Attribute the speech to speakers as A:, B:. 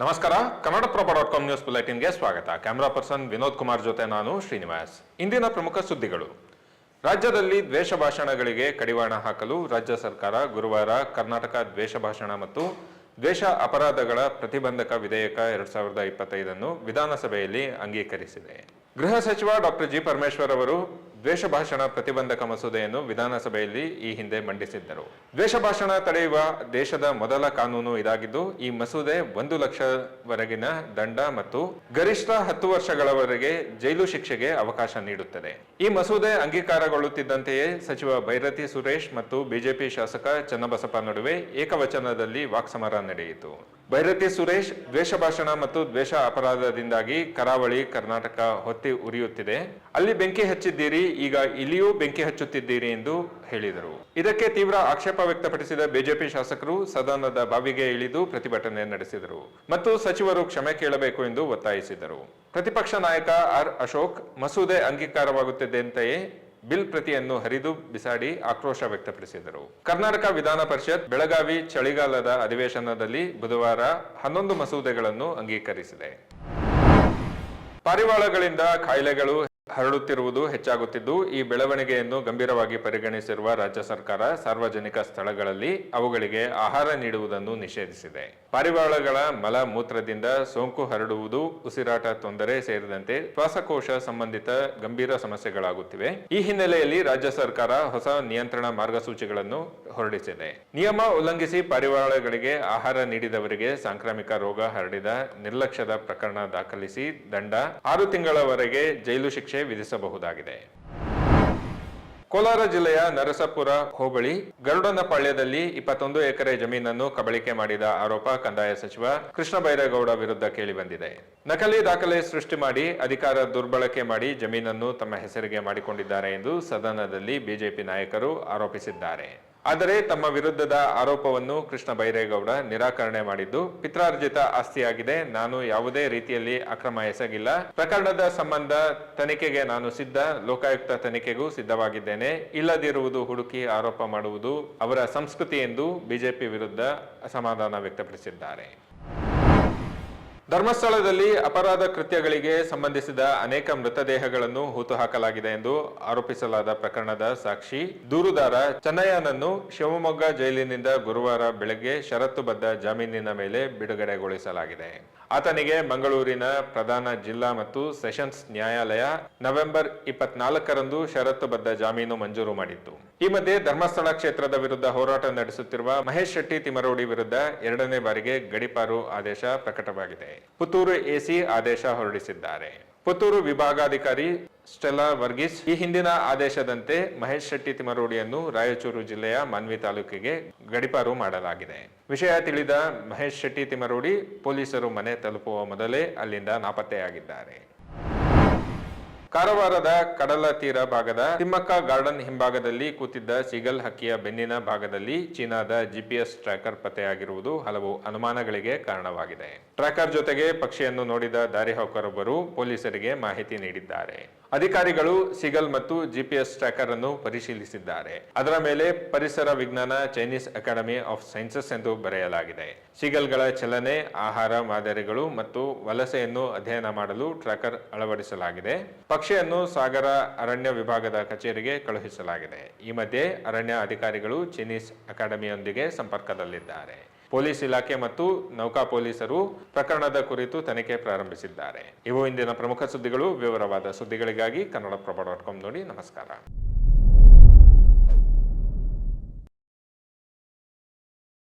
A: ನಮಸ್ಕಾರ. Kannadaprabha dot com news ಬುಲೆಟಿನ್ಗೆ ಸ್ವಾಗತ. ಕ್ಯಾಮರಾ ಪರ್ಸನ್ ವಿನೋದ್ ಕುಮಾರ್ ಜೊತೆ ನಾನು ಶ್ರೀನಿವಾಸ್. ಇಂದಿನ ಪ್ರಮುಖ ಸುದ್ದಿಗಳು. ರಾಜ್ಯದಲ್ಲಿ ದ್ವೇಷ ಭಾಷಣಗಳಿಗೆ ಕಡಿವಾಣ ಹಾಕಲು ರಾಜ್ಯ ಸರ್ಕಾರ ಗುರುವಾರ ಕರ್ನಾಟಕ ದ್ವೇಷ ಭಾಷಣ ಮತ್ತು ದ್ವೇಷ ಅಪರಾಧಗಳ ಪ್ರತಿಬಂಧಕ ವಿಧೇಯಕ ಎರಡ್ ಸಾವಿರದ ಇಪ್ಪತ್ತೈದನ್ನು ವಿಧಾನಸಭೆಯಲ್ಲಿ ಅಂಗೀಕರಿಸಿದೆ. ಗೃಹ ಸಚಿವ ಡಾಕ್ಟರ್ ಜಿ ಪರಮೇಶ್ವರ್ ಅವರು ದ್ವೇಷ ಭಾಷಣ ಪ್ರತಿಬಂಧಕ ಮಸೂದೆಯನ್ನು ವಿಧಾನಸಭೆಯಲ್ಲಿ ಈ ಹಿಂದೆ ಮಂಡಿಸಿದ್ದರು. ದ್ವೇಷ ಭಾಷಣ ತಡೆಯುವ ದೇಶದ ಮೊದಲ ಕಾನೂನು ಇದಾಗಿದ್ದು, ಈ ಮಸೂದೆ ಒಂದು ಲಕ್ಷವರೆಗಿನ ದಂಡ ಮತ್ತು ಗರಿಷ್ಠ ಹತ್ತು ವರ್ಷಗಳವರೆಗೆ ಜೈಲು ಶಿಕ್ಷೆಗೆ ಅವಕಾಶ ನೀಡುತ್ತದೆ. ಈ ಮಸೂದೆ ಅಂಗೀಕಾರಗೊಳ್ಳುತ್ತಿದ್ದಂತೆಯೇ ಸಚಿವ ಭೈರತಿ ಸುರೇಶ್ ಮತ್ತು ಬಿಜೆಪಿ ಶಾಸಕ ಚನ್ನಬಸಪ್ಪ ನಡುವೆ ಏಕವಚನದಲ್ಲಿ ವಾಕ್ಸಮರ ನಡೆಯಿತು. ಭೈರತಿ ಸುರೇಶ್ ದ್ವೇಷ ಭಾಷಣ ಮತ್ತು ದ್ವೇಷ ಅಪರಾಧದಿಂದಾಗಿ ಕರಾವಳಿ ಕರ್ನಾಟಕ ಹೊತ್ತಿ ಉರಿಯುತ್ತಿದೆ. ಅಲ್ಲಿ ಬೆಂಕಿ ಹಚ್ಚಿದ್ದೀರಿ, ಈಗ ಇಲ್ಲಿಯೂ ಬೆಂಕಿ ಹಚ್ಚುತ್ತಿದ್ದೀರಿ ಎಂದು ಹೇಳಿದರು. ಇದಕ್ಕೆ ತೀವ್ರ ಆಕ್ಷೇಪ ವ್ಯಕ್ತಪಡಿಸಿದ ಬಿಜೆಪಿ ಶಾಸಕರು ಸದನದ ಬಾವಿಗೆ ಇಳಿದು ಪ್ರತಿಭಟನೆ ನಡೆಸಿದರು ಮತ್ತು ಸಚಿವರು ಕ್ಷಮೆ ಕೇಳಬೇಕು ಎಂದು ಒತ್ತಾಯಿಸಿದರು. ಪ್ರತಿಪಕ್ಷ ನಾಯಕ ಆರ್ ಅಶೋಕ್, ಮಸೂದೆ ಅಂಗೀಕಾರವಾಗುತ್ತಿದ್ದಂತೆಯೇ ಬಿಲ್ ಪ್ರತಿಯನ್ನು ಹರಿದು ಬಿಸಾಡಿ ಆಕ್ರೋಶ ವ್ಯಕ್ತಪಡಿಸಿದರು. ಕರ್ನಾಟಕ ವಿಧಾನ ಪರಿಷತ್ ಬೆಳಗಾವಿ ಚಳಿಗಾಲದ ಅಧಿವೇಶನದಲ್ಲಿ ಬುಧವಾರ ಹನ್ನೊಂದು ಮಸೂದೆಗಳನ್ನು ಅಂಗೀಕರಿಸಿದೆ. ಪಾರಿವಾಳಗಳಿಂದ ಕಾಯಿಲೆಗಳು ಹರಡುತ್ತಿರುವುದು ಹೆಚ್ಚಾಗುತ್ತಿದ್ದು, ಈ ಬೆಳವಣಿಗೆಯನ್ನು ಗಂಭೀರವಾಗಿ ಪರಿಗಣಿಸಿರುವ ರಾಜ್ಯ ಸರ್ಕಾರ ಸಾರ್ವಜನಿಕ ಸ್ಥಳಗಳಲ್ಲಿ ಅವುಗಳಿಗೆ ಆಹಾರ ನೀಡುವುದನ್ನು ನಿಷೇಧಿಸಿದೆ. ಪಾರಿವಾಳಗಳ ಮಲ ಮೂತ್ರದಿಂದ ಸೋಂಕು ಹರಡುವುದು, ಉಸಿರಾಟ ತೊಂದರೆ ಸೇರಿದಂತೆ ಶ್ವಾಸಕೋಶ ಸಂಬಂಧಿತ ಗಂಭೀರ ಸಮಸ್ಯೆಗಳಾಗುತ್ತಿವೆ. ಈ ಹಿನ್ನೆಲೆಯಲ್ಲಿ ರಾಜ್ಯ ಸರ್ಕಾರ ಹೊಸ ನಿಯಂತ್ರಣ ಮಾರ್ಗಸೂಚಿಗಳನ್ನು ಹೊರಡಿಸಿದೆ. ನಿಯಮ ಉಲ್ಲಂಘಿಸಿ ಪಾರಿವಾಳಗಳಿಗೆ ಆಹಾರ ನೀಡಿದವರಿಗೆ ಸಾಂಕ್ರಾಮಿಕ ರೋಗ ಹರಡಿದ ನಿರ್ಲಕ್ಷ್ಯದ ಪ್ರಕರಣ ದಾಖಲಿಸಿ ದಂಡ, ಆರು ತಿಂಗಳವರೆಗೆ ಜೈಲು ಶಿಕ್ಷೆ ವಿಧಿಸಬಹುದಾಗಿದೆ. ಕೋಲಾರ ಜಿಲ್ಲೆಯ ನರಸಪುರ ಹೋಬಳಿ ಗರುಡನಪಾಳ್ಯದಲ್ಲಿ ಇಪ್ಪತ್ತೊಂದು ಎಕರೆ ಜಮೀನನ್ನು ಕಬಳಿಕೆ ಮಾಡಿದ ಆರೋಪ ಕಂದಾಯ ಸಚಿವ ಕೃಷ್ಣ ಬೈರೇಗೌಡ ವಿರುದ್ಧ ಕೇಳಿಬಂದಿದೆ ನಕಲಿ ದಾಖಲೆ ಸೃಷ್ಟಿ ಮಾಡಿ, ಅಧಿಕಾರ ದುರ್ಬಳಕೆ ಮಾಡಿ ಜಮೀನನ್ನು ತಮ್ಮ ಹೆಸರಿಗೆ ಮಾಡಿಕೊಂಡಿದ್ದಾರೆ ಎಂದು ಸದನದಲ್ಲಿ ಬಿಜೆಪಿ ನಾಯಕರು ಆರೋಪಿಸಿದ್ದಾರೆ. ಆದರೆ ತಮ್ಮ ವಿರುದ್ಧದ ಆರೋಪವನ್ನು ಕೃಷ್ಣ ಬೈರೇಗೌಡ ನಿರಾಕರಣೆ ಮಾಡಿದ್ದು, ಪಿತ್ರಾರ್ಜಿತ ಆಸ್ತಿಯಾಗಿದೆ, ನಾನು ಯಾವುದೇ ರೀತಿಯಲ್ಲಿ ಅಕ್ರಮ ಎಸಗಿಲ್ಲ. ಪ್ರಕರಣದ ಸಂಬಂಧ ತನಿಖೆಗೆ ನಾನು ಸಿದ್ಧ, ಲೋಕಾಯುಕ್ತ ತನಿಖೆಗೂ ಸಿದ್ಧವಾಗಿದ್ದೇನೆ. ಇಲ್ಲದಿರುವುದು ಹುಡುಕಿ ಆರೋಪ ಮಾಡುವುದು ಅವರ ಸಂಸ್ಕೃತಿ ಎಂದು ಬಿಜೆಪಿ ವಿರುದ್ಧ ಅಸಮಾಧಾನ ವ್ಯಕ್ತಪಡಿಸಿದ್ದಾರೆ. ಧರ್ಮಸ್ಥಳದಲ್ಲಿ ಅಪರಾಧ ಕೃತ್ಯಗಳಿಗೆ ಸಂಬಂಧಿಸಿದ ಅನೇಕ ಮೃತದೇಹಗಳನ್ನು ಹೂತುಹಾಕಲಾಗಿದೆ ಎಂದು ಆರೋಪಿಸಲಾದ ಪ್ರಕರಣದ ಸಾಕ್ಷಿ ದೂರುದಾರ ಚೆನ್ನಯ್ಯನನ್ನು ಶಿವಮೊಗ್ಗ ಜೈಲಿನಿಂದ ಗುರುವಾರ ಬೆಳಗ್ಗೆ ಷರತ್ತುಬದ್ಧ ಜಾಮೀನಿನ ಮೇಲೆ ಬಿಡುಗಡೆಗೊಳಿಸಲಾಗಿದೆ. ಆತನಿಗೆ ಮಂಗಳೂರಿನ ಪ್ರಧಾನ ಜಿಲ್ಲಾ ಮತ್ತು ಸೆಷನ್ಸ್ ನ್ಯಾಯಾಲಯ ನವೆಂಬರ್ ಇಪ್ಪತ್ನಾಲ್ಕರಂದು ಷರತ್ತುಬದ್ಧ ಜಾಮೀನು ಮಂಜೂರು ಮಾಡಿತ್ತು. ಈ ಮಧ್ಯೆ ಧರ್ಮಸ್ಥಳ ಕ್ಷೇತ್ರದ ವಿರುದ್ಧ ಹೋರಾಟ ನಡೆಸುತ್ತಿರುವ ಮಹೇಶ್ ಶೆಟ್ಟಿ ತಿಮರೋಡಿ ವಿರುದ್ಧ ಎರಡನೇ ಬಾರಿಗೆ ಗಡಿಪಾರು ಆದೇಶ ಪ್ರಕಟವಾಗಿದೆ. ಪುತ್ತೂರು ಎಸಿ ಆದೇಶ ಹೊರಡಿಸಿದ್ದಾರೆ. ಪುತ್ತೂರು ವಿಭಾಗಾಧಿಕಾರಿ ಸ್ಟೆಲ್ಲಾ ವರ್ಗೀಸ್ ಈ ಹಿಂದಿನ ಆದೇಶದಂತೆ ಮಹೇಶ್ ಶೆಟ್ಟಿ ತಿಮರೋಡಿಯನ್ನು ರಾಯಚೂರು ಜಿಲ್ಲೆಯ ಮಾನ್ವಿ ತಾಲೂಕಿಗೆ ಗಡಿಪಾರು ಮಾಡಲಾಗಿದೆ. ವಿಷಯ ತಿಳಿದ ಮಹೇಶ್ ಶೆಟ್ಟಿ ತಿಮರೋಡಿ ಪೊಲೀಸರು ಮನೆ ತಲುಪುವ ಮೊದಲೇ ಅಲ್ಲಿಂದ ನಾಪತ್ತೆಯಾಗಿದ್ದಾರೆ. ಕಾರವಾರದ ಕಡಲ ತೀರ ಭಾಗದ ತಿಮ್ಮಕ್ಕ ಗಾರ್ಡನ್ ಹಿಂಭಾಗದಲ್ಲಿ ಕೂತಿದ್ದ ಸಿಗಲ್ ಹಕ್ಕಿಯ ಬೆನ್ನಿನ ಭಾಗದಲ್ಲಿ ಚೀನಾದ ಜಿಪಿಎಸ್ ಟ್ರ್ಯಾಕರ್ ಪತ್ತೆಯಾಗಿರುವುದು ಹಲವು ಅನುಮಾನಗಳಿಗೆ ಕಾರಣವಾಗಿದೆ. ಟ್ರ್ಯಾಕರ್ ಜೊತೆಗೆ ಪಕ್ಷಿಯನ್ನು ನೋಡಿದ ದಾರಿಹೋಕರೊಬ್ಬರು ಪೊಲೀಸರಿಗೆ ಮಾಹಿತಿ ನೀಡಿದ್ದಾರೆ. ಅಧಿಕಾರಿಗಳು, ಸಿಗಲ್ ಮತ್ತು ಜಿಪಿಎಸ್ ಟ್ರ್ಯಾಕರ್ ಅನ್ನು ಪರಿಶೀಲಿಸಿದ್ದಾರೆ. ಅದರ ಮೇಲೆ ಪರಿಸರ ವಿಜ್ಞಾನ ಚೈನೀಸ್ ಅಕಾಡೆಮಿ ಆಫ್ ಸೈನ್ಸಸ್ ಎಂದು ಬರೆಯಲಾಗಿದೆ. ಸಿಗಲ್ಗಳ ಚಲನೆ, ಆಹಾರ ಮಾದರಿಗಳು ಮತ್ತು ವಲಸೆಯನ್ನು ಅಧ್ಯಯನ ಮಾಡಲು ಟ್ರ್ಯಾಕರ್ ಅಳವಡಿಸಲಾಗಿದೆ. ಪಕ್ಷಿಯನ್ನು ಸಾಗರ ಅರಣ್ಯ ವಿಭಾಗದ ಕಚೇರಿಗೆ ಕಳುಹಿಸಲಾಗಿದೆ. ಈ ಮಧ್ಯೆ ಅರಣ್ಯ ಅಧಿಕಾರಿಗಳು ಚೈನೀಸ್ ಅಕಾಡೆಮಿಯೊಂದಿಗೆ ಸಂಪರ್ಕದಲ್ಲಿದ್ದಾರೆ. ಪೊಲೀಸ್ ಇಲಾಖೆ ಮತ್ತು ನೌಕಾ ಪೊಲೀಸರು ಪ್ರಕರಣದ ಕುರಿತು ತನಿಖೆ ಪ್ರಾರಂಭಿಸಿದ್ದಾರೆ. ಇವು ಇಂದಿನ ಪ್ರಮುಖ ಸುದ್ದಿಗಳು. ವಿವರವಾದ ಸುದ್ದಿಗಳಿಗಾಗಿ ಕನ್ನಡಪ್ರಭ ಡಾಟ್ ಕಾಮ್ ನೋಡಿ ನಮಸ್ಕಾರ.